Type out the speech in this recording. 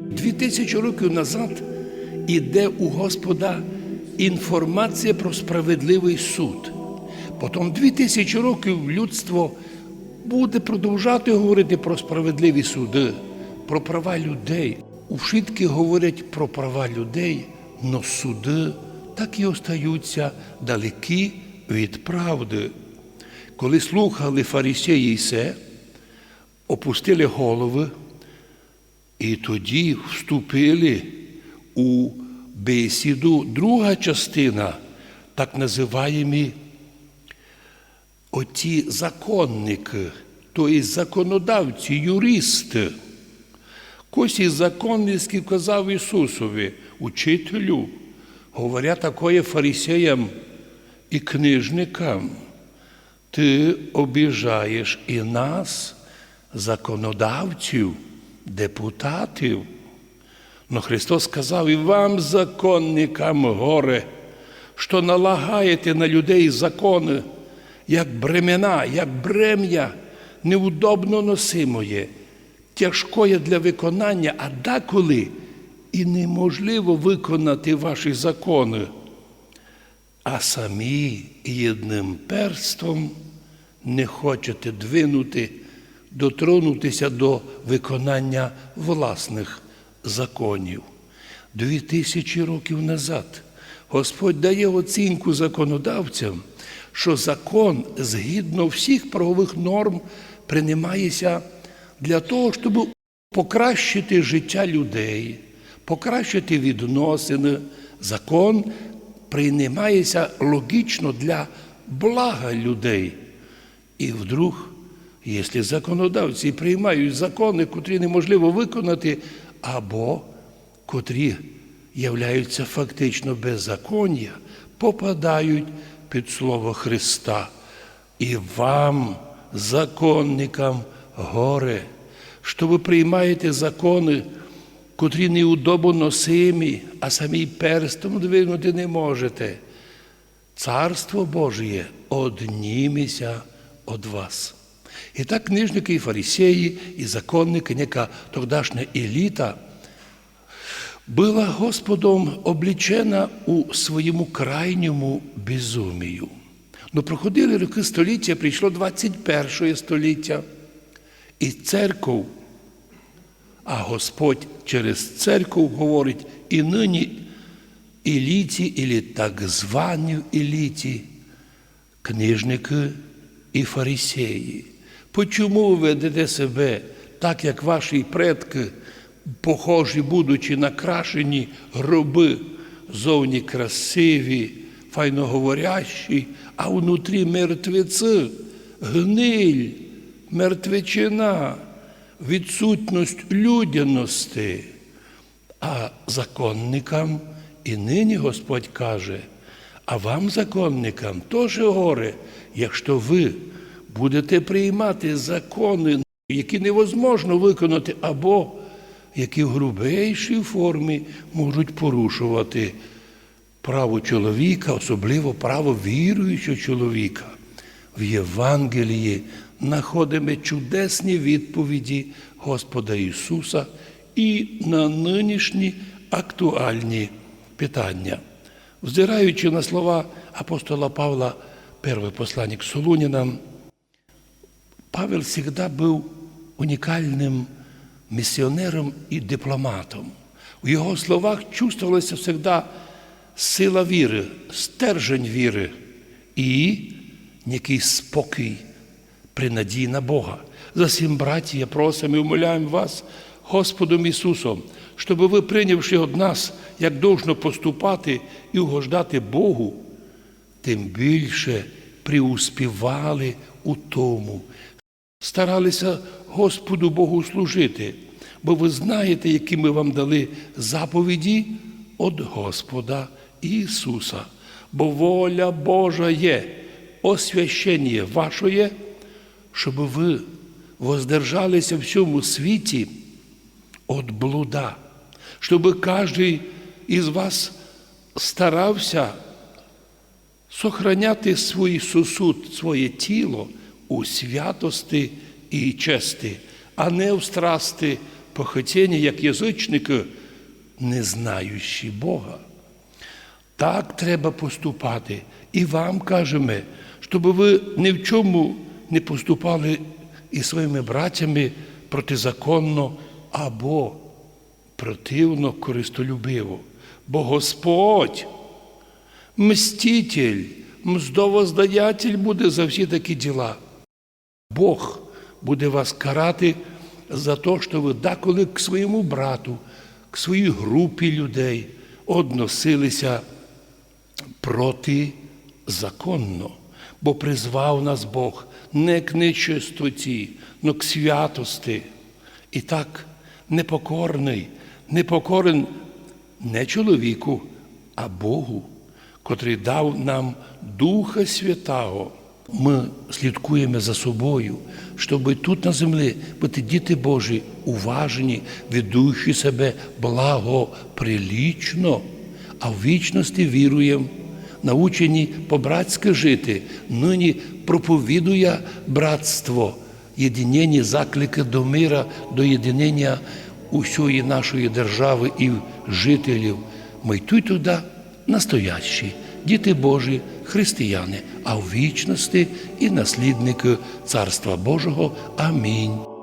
Дві тисячі років назад іде у Господа інформація про справедливий суд. Потім дві тисячі років людство буде продовжати говорити про справедливі суди, про права людей. У вшитки говорять про права людей, но суди так і остаються далекі від правди. Коли слухали фарисеї все, опустили голови, і тоді вступили у бесіду друга частина, так називаємі оті законники, тобто законодавці, юристи. Кось із законницьких казав Ісусові, учителю, говоря такое фарисеям і книжникам, ти обіжаєш і нас, законодавців, депутатів. Но Христос сказав і вам, законникам, горе, що налагаєте на людей закони, як бремена, як брем'я, неудобно носимоє, тяжкоє для виконання, а деколи і неможливо виконати ваші закони. А самі єдним перстом не хочете двинути, дотронутися до виконання власних законів. Дві тисячі років назад Господь дає оцінку законодавцям, що закон згідно всіх правових норм приймається для того, щоб покращити життя людей, покращити відносини. Закон приймається логічно для блага людей. І вдруг, якщо законодавці приймають закони, котрі неможливо виконати, або котрі являються фактично беззаконня, попадають під слово Христа. І вам, законникам, горе, що ви приймаєте закони, котрі неудобно носимі, а самі перстом двинути не можете. Царство Божє однімися від вас. І так книжники і фарисеї, і законники, яка тогдашня еліта, була Господом облічена у своєму крайньому безумію. Ну, проходили роки століття, прийшло 21 століття, і церков, а Господь через церков говорить і нині еліті, і так званій еліті, книжники і фарисеї. Почому ви ведете себе так, як ваші предки, похожі, будучи накрашені гроби, зовні красиві, файноговорящі, а внутрі мертвеці, гниль, мертвечина, відсутність людяності. А законникам і нині Господь каже, а вам, законникам, теж горе, якщо ви будете приймати закони, які невозможно виконати, або які в грубейшій формі можуть порушувати право чоловіка, особливо право віруючого чоловіка. В Євангелії знаходимо чудесні відповіді Господа Ісуса і на нинішні актуальні питання. Взираючи на слова апостола Павла, перший посланник Солунінам, Павел завжди був унікальним місіонером і дипломатом. У його словах чувствувалася завжди сила віри, стержень віри і який спокій при надії на Бога. Засім, браті, я просимо і умоляємо вас, Господом Ісусом, щоб ви, прийнявши від нас, як должно поступати і угождати Богу, тим більше приуспівали у тому, старалися Господу Богу служити, бо ви знаєте, які ми вам дали заповіді від Господа Ісуса. Бо воля Божа є, освящення вашоє, щоб ви воздержалися в цьому світі від блуда, щоб кожен із вас старався сохраняти свій сосуд, своє тіло у святості і честі, а не в страсти похотіння, як язичники, не знаючи Бога. Так треба поступати. І вам кажемо, щоб ви ні в чому не поступали із своїми братями протизаконно або противно користолюбиво. Бо Господь, мститель, мздовоздаятель буде за всі такі діла. Бог буде вас карати за те, що ви деколи к своєму брату, к своїй групі людей односилися протизаконно, бо призвав нас Бог не к нечистоті, но к святости. І так непокорний, непокорен не чоловіку, а Богу, котрий дав нам Духа Святого. Ми слідкуємо за собою, щоб тут на землі бути діти Божі, уважні, ведучи себе благоприлічно, а в вічності віруємо, научені по-братськи жити, нині проповідує братство, єдинення, заклики до мира, до єдинення усієї нашої держави і жителів. Ми йти туди настоящі, діти Божі, християни, а в вічності і наслідники Царства Божого. Амінь.